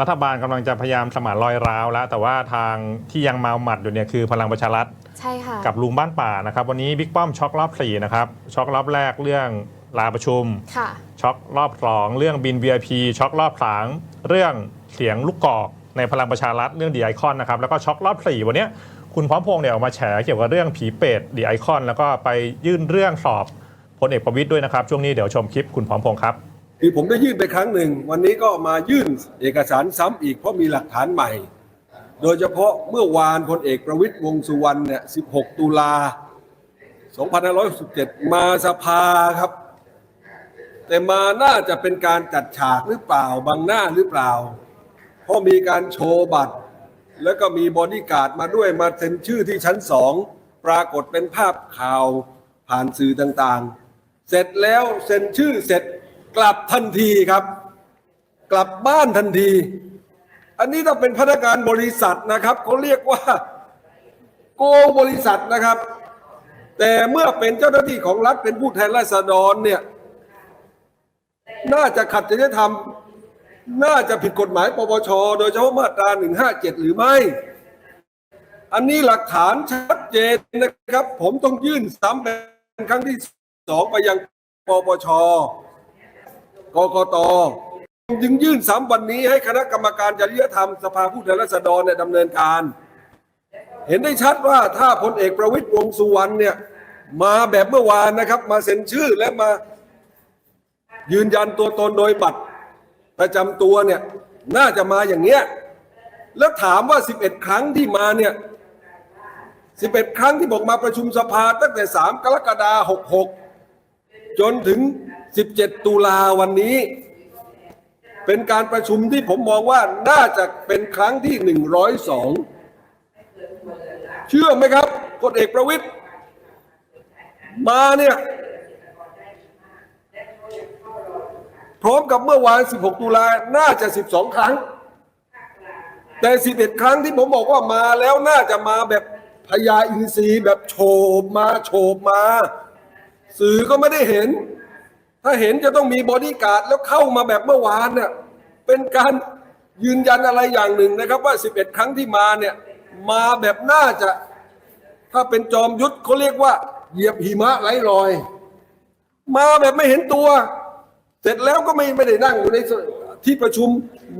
รัฐบาลกำลังจะพยายามสมานรอยร้าวแล้ว แต่ว่าทางที่ยังเมาหมัดอยู่เนี่ยคือพลังประชารัฐใช่ค่ะ กับลุงบ้านป่านะครับ วันนี้บิ๊กป้อมช็อกรอบ4นะครับช็อกรอบแรกเรื่องลาประชุม ค่ะ ช็อกรอบ2เรื่องบิน VIP ช็อกรอบสามเรื่องเสียงลูกกอกในพลังประชารัฐเรื่องดีไอคอนนะครับแล้วก็ช็อกรอบ4วันเนี้ยคุณพร้อมพงษ์เนี่ยออกมาแฉเกี่ยวกับเรื่องผีเป็ดดีไอคอนแล้วก็ไปยื่นเรื่องสอบพลเอกประวิตยด้วยนะครับ ช่วงนี้เดี๋ยวชมคลิปคุณพร้อมพงษ์ครับ คือผมได้ยื่นไปครั้งหนึ่ง วันนี้ก็มายื่นเอกสารซ้ำอีกเพราะมีหลักฐานใหม่ โดยเฉพาะเมื่อวานพลเอกประวิตยวงสุวรรณเนี่ย 16 ตุลา 2567 มาสภาครับ แต่มาน่าจะเป็นการจัดฉากหรือเปล่าบังหน้าหรือเปล่า เพราะมีการโชว์บัตร แล้วก็มีบอดี้การ์ดมาด้วยมาเซ็นชื่อที่ชั้นสองปรากฏเป็นภาพข่าวผ่านสื่อต่างๆ เสร็จแล้วเซ็นชื่อเสร็จ กลับทันทีครับ กลับบ้านทันที อันนี้ต้องเป็นพนักงานบริษัทนะครับเขาเรียกว่าโกงบริษัทนะครับ แต่เมื่อเป็นเจ้าหน้าที่ของรัฐเป็นผู้แทนราษฎรเนี่ย น่าจะขัดจริยธรรม น่าจะผิดกฎหมายปปช โดยเฉพาะมาตรา 157 หรือไม่ อันนี้หลักฐานชัดเจนนะครับ ผมต้องยื่นซ้ำเป็นครั้งที่สองไปยังปปช กกตจึงยื่นซ้ำวันนี้ให้คณะกรรมการจริยธรรมสภาผู้แทนราษฎรเนี่ยดำเนินการ เห็นได้ชัดว่าถ้าพลเอกประวิตยวงสุวรรณเนี่ยมาแบบเมื่อวานนะครับ มาเซ็นชื่อและมายืนยันตัวตนโดยบัตรประจำตัวเนี่ยน่าจะมาอย่างเนี้ยแล้วถามว่า 11 ครั้งที่มาเนี่ย 11 ครั้งที่บอกมาประชุมสภาตั้งแต่ 3 กรกฎาคม66 จนถึง 17 ตุลาวันนี้ เป็นการประชุมที่ผมมองว่าน่าจะเป็นครั้งที่ 102 เชื่อไหมครับพลเอกประวิตยมาเนี่ย พร้อมกับเมื่อวาน 16 ตุลาน่าจะ 12 ครั้ง แต่ 11 ครั้งที่ผมบอกว่ามาแล้วน่าจะมาแบบพญาอินทรีแบบโฉบมาโฉบมา สื่อก็ไม่ได้เห็น ถ้าเห็นจะต้องมีบอดี้การ์ดแล้วเข้ามาแบบเมื่อวานเนี่ยเป็นการยืนยันอะไรอย่างหนึ่งนะครับ ว่า 11 ครั้งที่มาเนี่ยมาแบบน่าจะ ถ้าเป็นจอมยุทธเขาเรียกว่า เหยียบหิมะไร้รอย มาแบบไม่เห็นตัว เสร็จแล้วก็ไม่ไม่ได้นั่งอยู่ในที่ประชุม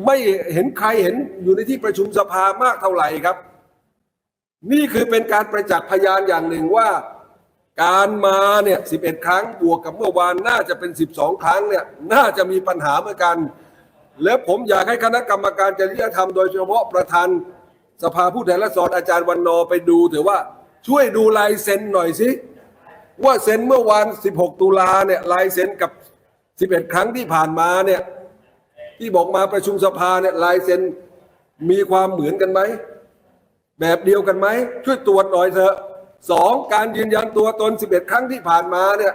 ไม่เห็นใครเห็นอยู่ในที่ประชุมสภามากเท่าไหร่ครับ นี่คือเป็นการประจักษ์พยานอย่างหนึ่งว่า การมาเนี่ย11ครั้งบวกกับเมื่อวานน่าจะเป็น12ครั้งเนี่ยน่าจะมีปัญหาเหมือนกัน แล้วผมอยากให้คณะกรรมการจริยธรรมโดยเฉพาะประธานสภาผู้แทนราษฎรอาจารย์วันนอไปดูเถอว่าช่วยดูลายเซ็นหน่อยสิว่าเซ็นเมื่อวาน 16 ตุลาเนี่ยลายเซ็นกับ 11 ครั้งที่ผ่านมาเนี่ยที่บอกมาประชุมสภาเนี่ยลายเซ็นมีความเหมือนกันไหม แบบเดียวกันไหม ช่วยตรวจหน่อยเถอะ สองการยืนยันตัวตน 11 ครั้งที่ผ่านมาเนี่ย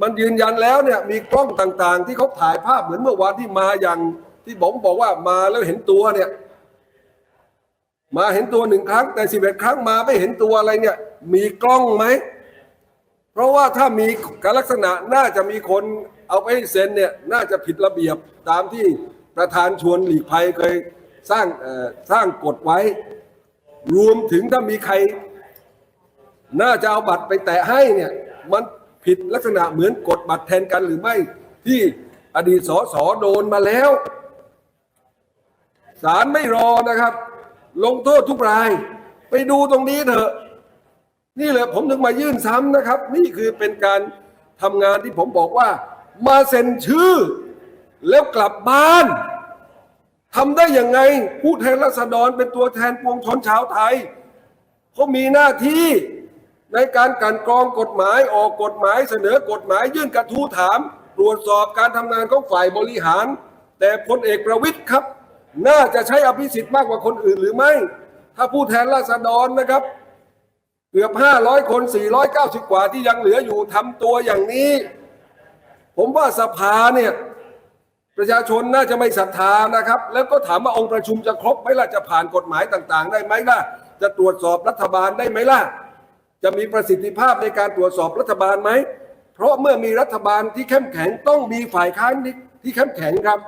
มันยืนยันแล้วเนี่ยมีกล้องต่างๆ ที่เขาถ่ายภาพเหมือนเมื่อวานที่มาอย่างที่ผมบอกว่ามาแล้วเห็นตัวเนี่ยมาเห็นตัวหนึ่งครั้ง แต่11ครั้งมาไม่เห็นตัวอะไรเนี่ย มีกล้องไหม เพราะว่าถ้ามีการลักษณะน่าจะมีคนเอาไปเซ็นเนี่ยน่าจะผิดระเบียบตามที่ประธานชวนหลีกภัยเคยสร้างสร้างกฎไว้ รวมถึงถ้ามีใคร น่าจะเอาบัตรไปแตะให้เนี่ยมันผิดลักษณะเหมือนกดบัตรแทนกันหรือไม่ที่อดีตสสโดนมาแล้วศาลไม่รอนะครับ ลงโทษทุกราย ไปดูตรงนี้เถอะ นี่แหละผมถึงมายื่นซ้ำนะครับ นี่คือเป็นการทำงานที่ผมบอกว่า มาเซ็นชื่อ แล้วกลับบ้านทำได้ยังไงผู้แทนราษฎรเป็นตัวแทนปวงชนชาวไทยเขามีหน้าที่ ในการกันกรองกฎหมายออกกฎหมายเสนอกฎหมายยื่นกระทู้ถาม ตรวจสอบการทำงานของฝ่ายบริหาร แต่พลเอกประวิตยครับ น่าจะใช้อภิสิทธิ์มากกว่าคนอื่นหรือไม่ ถ้าผู้แทนราษฎรนะครับ เกือบ 500 คน 490 กว่าที่ยังเหลืออยู่ทำตัวอย่างนี้ ผมว่าสภาเนี่ยประชาชนน่าจะไม่ศรัทธานะครับ แล้วก็ถามว่าองค์ประชุมจะครบไหมล่ะจะผ่านกฎหมายต่าง ๆ ได้ไหมล่ะ จะตรวจสอบรัฐบาลได้ไหมล่ะ จะมีประสิทธิภาพในการตรวจสอบรัฐบาลไหม เพราะเมื่อมีรัฐบาลที่เข้มแข็งต้องมีฝ่ายค้านที่เข้มแข็งครับ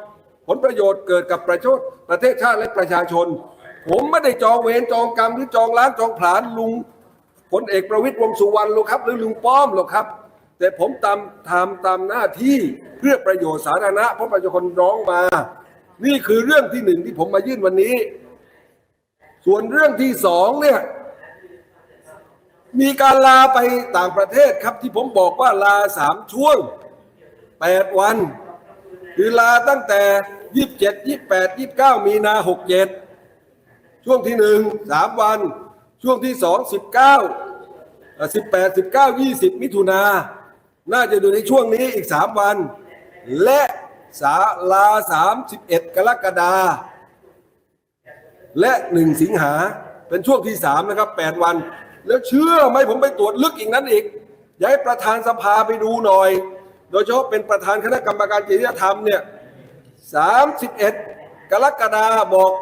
ผลประโยชน์เกิดกับประชดประเทศชาติและประชาชน ผมไม่ได้จองเวรจองกรรมหรือจองล้างจองผลาญลุงพลเอกประวิตยวงสุวรรณหรอกครับ หรือลุงป้อมหรอกครับ แต่ผมตามทำตามหน้าที่เพื่อประโยชน์สาธารณะเพราะประชาชนร้องมา นี่คือเรื่องที่หนึ่งที่ผมมายื่นวันนี้ ส่วนเรื่องที่สองเนี่ย มีการลาไปต่างประเทศครับที่ผมบอกว่าลาสามช่วงแปดวัน คือลาตั้งแต่ยี่สิบเจ็ดยี่แปดยี่เก้ามีนาหกเจ็ดช่วงที่หนึ่งสามวัน ช่วงที่สองสิบเก้าสิบแปดสิบเก้ายี่สิบมิถุนา น่าจะอยู่ในช่วงนี้อีกสามวัน และสาลาสามสิบเอ็ดกรกฎาและหนึ่งสิงหาเป็นช่วงที่สามนะครับแปดวัน แล้วเชื่อไหมผมไปตรวจลึกอีกนั้นอีกอยากให้ประธานสภาไปดูหน่อย โดยเฉพาะเป็นประธานคณะกรรมการจริยธรรมเนี่ยสามสิบเอ็ดกรกฎาบอก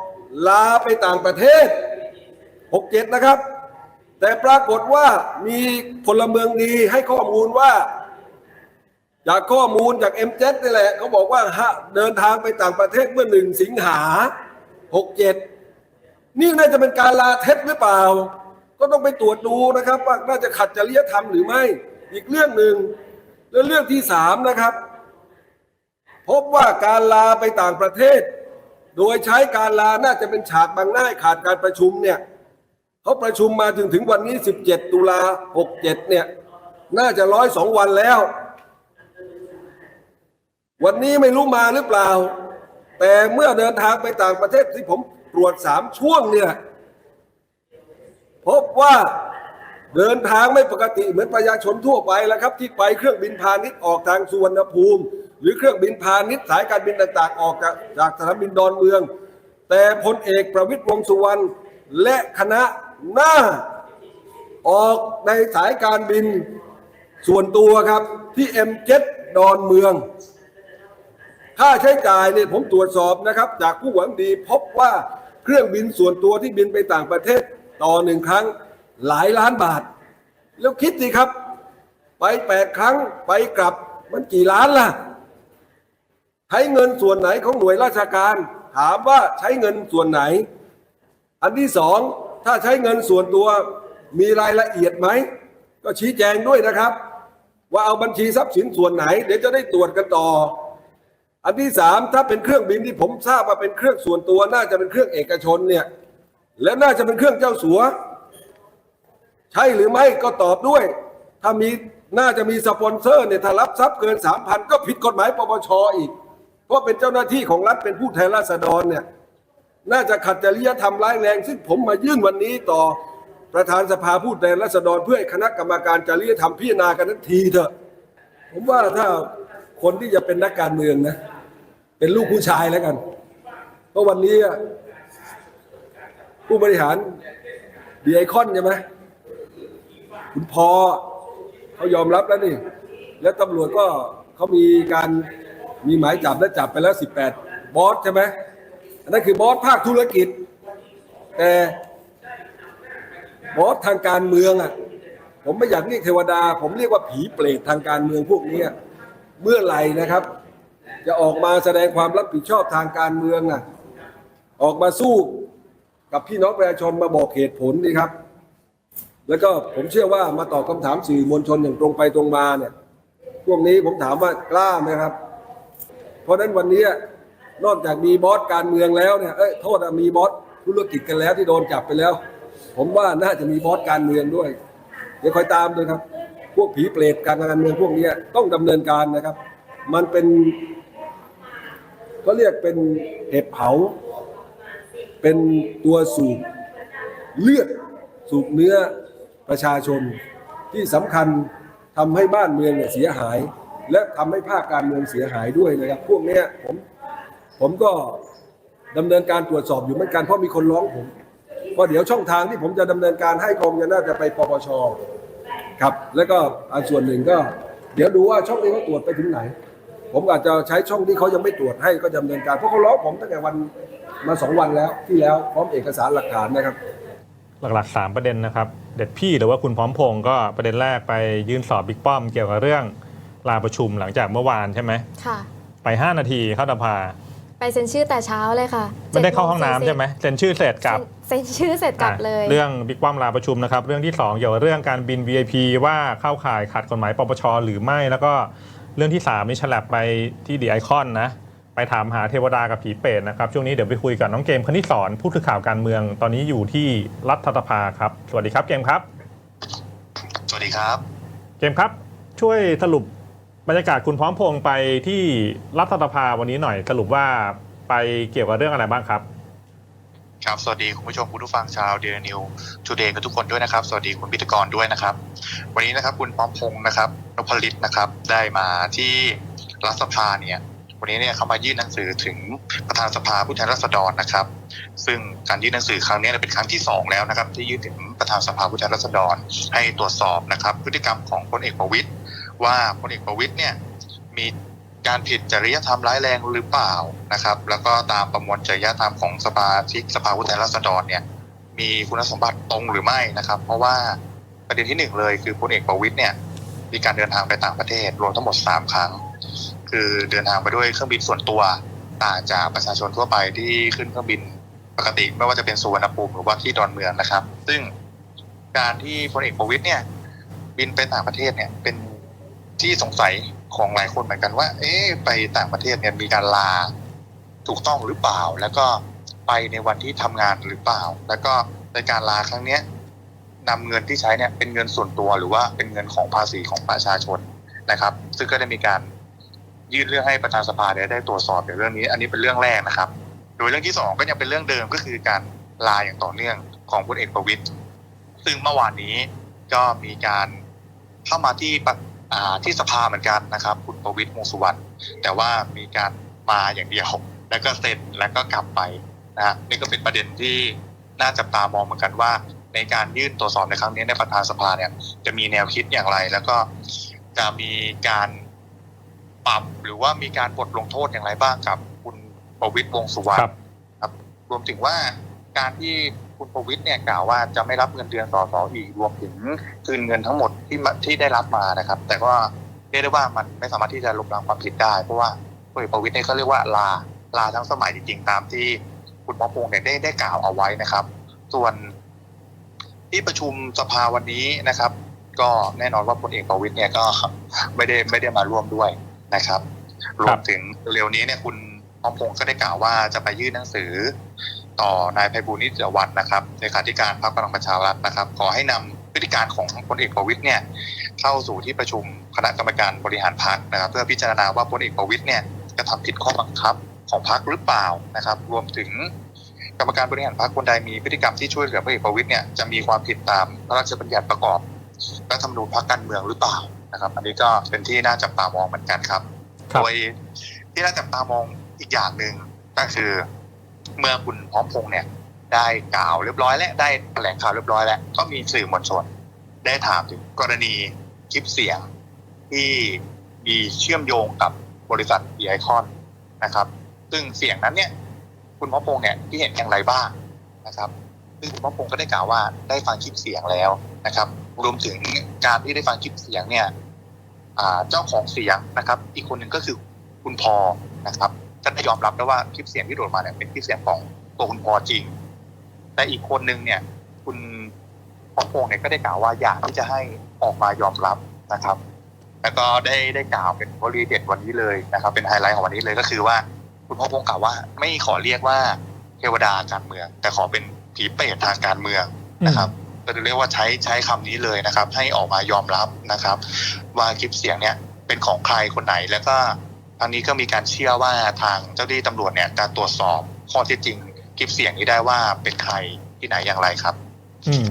ลาไปต่างประเทศหกเจ็ดนะครับ แต่ปรากฏว่ามีพลเมืองดีให้ข้อมูลว่า จากข้อมูลจากเอ็มเจนี่แหละเขาบอกว่าเดินทางไปต่างประเทศเมื่อหนึ่งสิงหาหกเจ็ดนี่น่าจะเป็นการลาเท็จหรือเปล่า ก็ต้องไปตรวจดูนะครับ ว่าน่าจะขัดจริยธรรมหรือไม่ อีกเรื่องหนึ่งแล้วเรื่องที่สามนะครับ พบว่าการลาไปต่างประเทศ โดยใช้การลาน่าจะเป็นฉากบังหน้าขาดการประชุมเนี่ยเขาประชุมมาถึงถึงวันนี้ 17 ตุลา67 เนี่ย น่าจะร้อยสองวันแล้ว วันนี้ไม่รู้มาหรือเปล่า แต่เมื่อเดินทางไปต่างประเทศที่ผมตรวจสามช่วงเนี่ย พบว่าเดินทางไม่ปกติเหมือนประชาชนทั่วไปแล้วครับ ที่ไปเครื่องบินพาณิชย์ออกทางสุวรรณภูมิ หรือเครื่องบินพาณิชย์สายการบินต่างๆ ออกจากสนามบินดอนเมือง แต่พลเอกประวิตยวงสุวรรณและคณะหน้า ออกในสายการบินส่วนตัวครับที่เอ็มเจ็ดดอนเมือง ค่าใช้จ่ายเนี่ยผมตรวจสอบนะครับ จากผู้หวังดีพบว่าเครื่องบินส่วนตัวที่บินไปต่างประเทศ ต่อหนึ่งครั้งหลายล้านบาท แล้วคิดสิครับ ไปแปดครั้งไปกลับมันกี่ล้านล่ะ ใช้เงินส่วนไหนของหน่วยราชการ ถามว่าใช้เงินส่วนไหน อันที่สองถ้าใช้เงินส่วนตัวมีรายละเอียดไหม ก็ชี้แจงด้วยนะครับ ว่าเอาบัญชีทรัพย์สินส่วนไหน เดี๋ยวจะได้ตรวจกันต่อ อันที่สามถ้าเป็นเครื่องบินที่ผมทราบว่าเป็นเครื่องส่วนตัวน่าจะเป็นเครื่องเอกชนเนี่ย และน่าจะเป็นเครื่องเจ้าสัว ใช่หรือไม่ก็ตอบด้วย ถ้ามีน่าจะมีสปอนเซอร์เนี่ยถ้ารับทรัพย์เกินสามพันก็ผิดกฎหมายปปชอีก เพราะเป็นเจ้าหน้าที่ของรัฐเป็นผู้แทนราษฎรเนี่ยน่าจะขัดจริยธรรมร้ายแรง ซึ่งผมมายื่นวันนี้ต่อประธานสภาผู้แทนราษฎรเพื่อให้คณะกรรมการจริยธรรมพิจารณากันทันทีเถอะ ผมว่าถ้าคนที่จะเป็นนักการเมืองนะ เป็นลูกผู้ชายแล้วกัน เพราะวันนี้อะ ผู้บริหารดีไอคอนใช่ไหมคุณพอเขายอมรับแล้วนี่ แล้วตำรวจก็เขามีการมีหมายจับและจับไปแล้ว 18 บอสใช่ไหมอันนั้นคือบอสภาคธุรกิจ แต่บอสทางการเมืองอะ ผมไม่อยากเรียกเทวดา ผมเรียกว่าผีเปรตทางการเมืองพวกนี้เมื่อไหร่นะครับ จะออกมาแสดงความรับผิดชอบทางการเมืองอะ ออกมาสู้ กับพี่น้องประชาชนมาบอกเหตุผลดีครับ แล้วก็ผมเชื่อว่ามาตอบคำถามสื่อมวลชนอย่างตรงไปตรงมาเนี่ยพวกนี้ผมถามว่ากล้าไหมครับ เพราะฉะนั้นวันนี้นอกจากมีบอสการเมืองแล้วเนี่ยเอ้ยโทษมีบอสธุรกิจกันแล้วที่โดนจับไปแล้ว ผมว่าน่าจะมีบอสการเมืองด้วย เดี๋ยวคอยตามด้วยครับ พวกผีเปรตการการเมืองพวกนี้ต้องดำเนินการนะครับ มันเป็นเขาเรียกเป็นเห็ดเผา เป็นตัวสูบเลือดสูบเนื้อประชาชนที่สำคัญทำให้บ้านเมืองเนี่ยเสียหาย และทำให้ภาคการเมืองเสียหายด้วยนะครับ พวกนี้ผมผมก็ดำเนินการตรวจสอบอยู่เหมือนกันเพราะมีคนร้องผมว่าเดี๋ยวช่องทางที่ผมจะดำเนินการให้กองจะน่าจะไปปปชครับ แล้วก็อันส่วนหนึ่งก็ เดี๋ยวดูว่าช่องนี้เขาตรวจไปถึงไหน ผมอาจจะใช้ช่องที่เขายังไม่ตรวจให้ก็ดำเนินการเพราะเขาร้องผมตั้งแต่วัน มาสองวันแล้วที่แล้วพร้อมเอกสารหลักฐานนะครับ หลักๆ 3 ประเด็นนะครับ เด็ดพี่หรือว่าคุณพร้อมพงศ์ก็ประเด็นแรกไปยื่นสอบบิ๊กป้อมเกี่ยวกับเรื่องลาประชุมหลังจากเมื่อวานใช่ไหมค่ะ ไป 5 นาทีเข้าสภาไปเซ็นชื่อแต่เช้าเลยค่ะไม่ได้เข้าห้องน้ำ7:40ใช่ไหมเซ็นชื่อเสร็จกลับเซ็นชื่อเสร็จกลับอะเลย เรื่องบิ๊กป้อมลาประชุมนะครับ เรื่องที่ 2 เกี่ยวกับเรื่องการบิน VIP ว่าเข้าข่ายขัดกฎหมายปปชหรือไม่แล้วก็เรื่องที่3นี่ฉลับไปที่ดีไอคอนนะ ไปถามหาเทวดากับผีเปรตนะครับช่วงนี้เดี๋ยวไปคุยกับน้องเกมคณิตสอนผู้สื่อข่าวการเมือง ตอนนี้อยู่ที่รัฐสภาครับ สวัสดีครับเกมครับ สวัสดีครับ เกมครับ ช่วยสรุปบรรยากาศคุณพร้อมพงษ์ไปที่รัฐสภาวันนี้หน่อยสรุปว่าไปเกี่ยวกับเรื่องอะไรบ้างครับครับสวัสดีคุณผู้ชมคุณผู้ฟังชาวเดนิวทูเดย์กับทุกคนด้วยนะครับ สวัสดีคุณพิธีกรด้วยนะครับ วันนี้นะครับคุณพร้อมพงศ์นะครับนพลิตนะครับ ได้มาที่รัฐสภาเนี่ย วันนี้เนี่ยเขามายื่นหนังสือถึงประธานสภาผู้แทนราษฎรนะครับ ซึ่งการยื่นหนังสือครั้งนี้เป็นครั้งที่สองแล้วนะครับ ที่ยื่นถึงประธานสภาผู้แทนราษฎร ให้ตรวจสอบนะครับ พฤติกรรมของพลเอกประวิตยว่าพลเอกประวิตยเนี่ยมีการผิดจริยธรรมร้ายแรงหรือเปล่านะครับ แล้วก็ตามประมวลจริยธรรมของสภาชิกสภาผู้แทนราษฎรเนี่ยมีคุณสมบัติตรงหรือไม่นะครับ เพราะว่าประเด็นที่หนึ่งเลยคือพลเอกประวิตยเนี่ยมีการเดินทางไปต่างประเทศรวมทั้งหมดสามครั้ง คือเดินทางไปด้วยเครื่องบินส่วนตัวต่างจากประชาชนทั่วไปที่ขึ้นเครื่องบินปกติไม่ว่าจะเป็นสุวรรณภูมิหรือว่าที่ดอนเมืองนะครับ ซึ่งการที่พลเอกประวิตยเนี่ย บินไปต่างประเทศเนี่ยเป็นที่สงสัยของหลายคนเหมือนกันว่า เอ๊ะไปต่างประเทศเนี่ยมีการลาถูกต้องหรือเปล่า แล้วก็ไปในวันที่ทำงานหรือเปล่า แล้วก็ในการลาครั้งเนี้ยนำเงินที่ใช้เนี่ยเป็นเงินส่วนตัวหรือว่าเป็นเงินของภาษีของประชาชนนะครับ ซึ่งก็ได้มีการ ยื่นเรื่องให้ประธานสภาเนี่ยได้ตรวจสอบในเรื่องนี้ อันนี้เป็นเรื่องแรกนะครับ โดยเรื่องที่สองก็ยังเป็นเรื่องเดิมก็คือการลาอย่างต่อเนื่องของพลเอกประวิตยซึ่งเมื่อวานนี้ก็มีการเข้ามาที่ปะอ่าที่สภาเหมือนกันนะครับ คุณประวิตยวงสุวรรณแต่ว่ามีการมาอย่างเดียวแล้วก็เซ็นแล้วก็กลับไปนะฮะนี่ก็เป็นประเด็นที่น่าจับตามองเหมือนกันว่า ในการยื่นตรวจสอบในครั้งนี้ในประธานสภาเนี่ยจะมีแนวคิดอย่างไร แล้วก็จะมีการ ปรับ หรือว่ามีการบทลงโทษอย่างไรบ้างกับ คุณประวิตยวงษ์สุวรรณครับครับ รวมถึงว่าการที่คุณประวิตยเนี่ยกล่าวว่าจะไม่รับเงินเดือนสสอีกรวมถึงคืนเงินทั้งหมดที่มาที่ได้รับมานะครับ แต่ก็เรียกได้ว่ามันไม่สามารถที่จะลบล้างความผิดได้ เพราะว่าพลเอกประวิตยเนี่ยเขาเรียกว่าลาลาทั้งสมัยจริงๆตามที่คุณหมอพงษ์เนี่ยได้ได้กล่าวเอาไว้นะครับ ส่วนที่ประชุมสภาวันนี้นะครับ ก็แน่นอนว่าพลเอกประวิตยเนี่ยก็ไม่ได้ไม่ได้มาร่วมด้วย นะครับ รวมถึงเร็วนี้เนี่ยคุณพร้อมพงศ์ก็ได้กล่าวว่าจะไปยื่นหนังสือ ต่อนายไพบูลย์นิติวัฒน์นะครับเลขาธิการพรรคพลังประชารัฐนะครับ ขอให้นำพฤติการของพลเอกประวิตยเนี่ยเข้าสู่ที่ประชุมคณะกรรมการบริหารพรรคนะครับ เพื่อพิจารณาว่าพลเอกประวิตยเนี่ยจะทำผิดข้อบังคับของพรรคหรือเปล่านะครับ รวมถึงกรรมการบริหารพรรคคนใดมีพฤติกรรมที่ช่วยเหลือพลเอกประวิตยเนี่ยจะมีความผิดตามพระราชบัญญัติประกอบ รัฐธรรมนูญพรรคการเมืองหรือเปล่านะครับ อันนี้ก็เป็นที่น่าจับตามองเหมือนกันครับครับโดยที่น่าจับตามองอีกอย่างหนึ่งก็คือเมื่อคุณพร้อมพงษ์เนี่ยได้กล่าวเรียบร้อยและได้แถลงข่าวเรียบร้อยแล้ว ก็มีสื่อมวลชน ได้ถามถึงกรณีคลิปเสียงที่มีเชื่อมโยงกับบริษัทดีไอคอนนะครับ ซึ่งเสียงนั้นเนี่ย คุณพร้อมพงษ์เนี่ยที่เห็นอย่างไรบ้างนะครับ ซึ่งคุณพร้อมพงษ์ก็ได้กล่าวว่าได้ฟังคลิปเสียงแล้วนะครับ รวมถึงการที่ได้ฟังคลิปเสียงเนี่ยเจ้าของเสียงนะครับ อีกคนหนึ่งก็คือคุณพอนะครับก็ได้ยอมรับแล้วว่าคลิปเสียงที่โดดมาเนี่ยเป็นคลิปเสียงของตัวคุณพอจริง แต่อีกคนหนึ่งเนี่ย คุณพอพงษ์เนี่ยก็ได้กล่าวว่าอยากที่จะให้ออกมายอมรับนะครับ แล้วก็ได้ได้กล่าวเป็นวลีเด็ดวันนี้เลยนะครับ เป็นไฮไลท์ของวันนี้เลยก็คือว่าคุณพ่อพงษ์กล่าวว่าไม่ขอเรียกว่าเทวดาการเมือง แต่ขอเป็น ผีเปรตทางการเมืองนะครับก็จะเรียกว่าใช้ใช้คำนี้เลยนะครับ ให้ออกมายอมรับนะครับ ว่าคลิปเสียงเนี่ยเป็นของใครคนไหนแล้วก็ทางนี้ก็มีการเชื่อว่าทางเจ้าหน้าที่ตำรวจเนี่ยจะตรวจสอบข้อเท็จจริงคลิปเสียงนี้ได้ว่าเป็นใครที่ไหนอย่างไรครับ อืม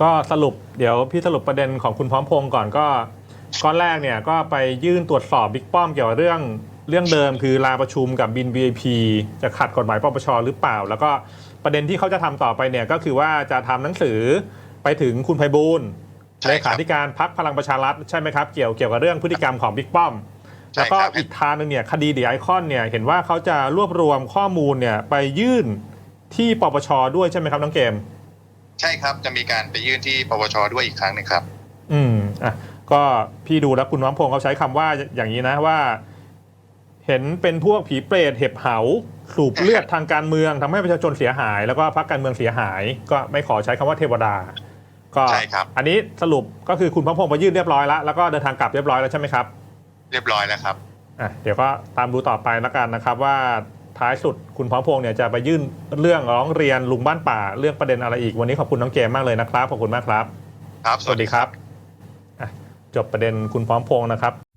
ก็สรุปเดี๋ยวพี่สรุปประเด็นของคุณพร้อมพงศ์ก่อนก็ก้อนแรกเนี่ยก็ไปยื่นตรวจสอบบิ๊กป้อมเกี่ยวกับเรื่องเรื่องเดิมคือลาประชุมกับบิน VIP จะขัดกฎหมายปปชหรือเปล่า แล้วก็ ประเด็นที่เขาจะทำต่อไปเนี่ยก็คือว่าจะทำหนังสือไปถึงคุณไพบูลย์ใช่เลครัขาบธิการพักพลังประชารัฐใช่ไหมครับเกี่ยวเกี่ยวกับเรื่องพฤติกรรมของบิ๊กป้อมใช่แล้วก็ครับอีกทางหนึ่งเนี่ยคดีดีไอคอนเนี่ยเห็นว่าเขาจะรวบรวมข้อมูลเนี่ยไปยื่นที่ปปชด้วยใช่ไหมครับน้องเกม ใช่ครับจะมีการไปยื่นที่ปปชด้วยอีกครั้งหนึงครับ อืมอะก็พี่ดูแล้วคุณน้องพงศ์เขาใช้คำว่าอย่างนี้นะว่า เห็นเป็นพวกผีเปรตเห็บเหาสูบเลือดทางการเมืองทำให้ประชาชนเสียหาย แล้วก็พรรคการเมืองเสียหาย ก็ไม่ขอใช้คำว่าเทวดา ก็ใช่ครับอันนี้สรุปก็คือคุณพร้อมพงศ์ไปยื่นเรียบร้อยแล้วแล้วก็เดินทางกลับเรียบร้อยแล้วใช่ไหมครับ เรียบร้อยแล้วครับอะเดี๋ยวก็ตามดูต่อไปแล้วกันนะครับว่าท้ายสุดคุณพร้อมพงศ์เนี่ยจะไปยื่นเรื่องร้องเรียนลุงบ้านป่า เรื่องประเด็นอะไรอีกวันนี้ขอบคุณน้องเกมมากเลยนะครับขอบคุณมากครับ ครับ สวัสดีครับอะจบประเด็นคุณพร้อมพงศ์นะครับ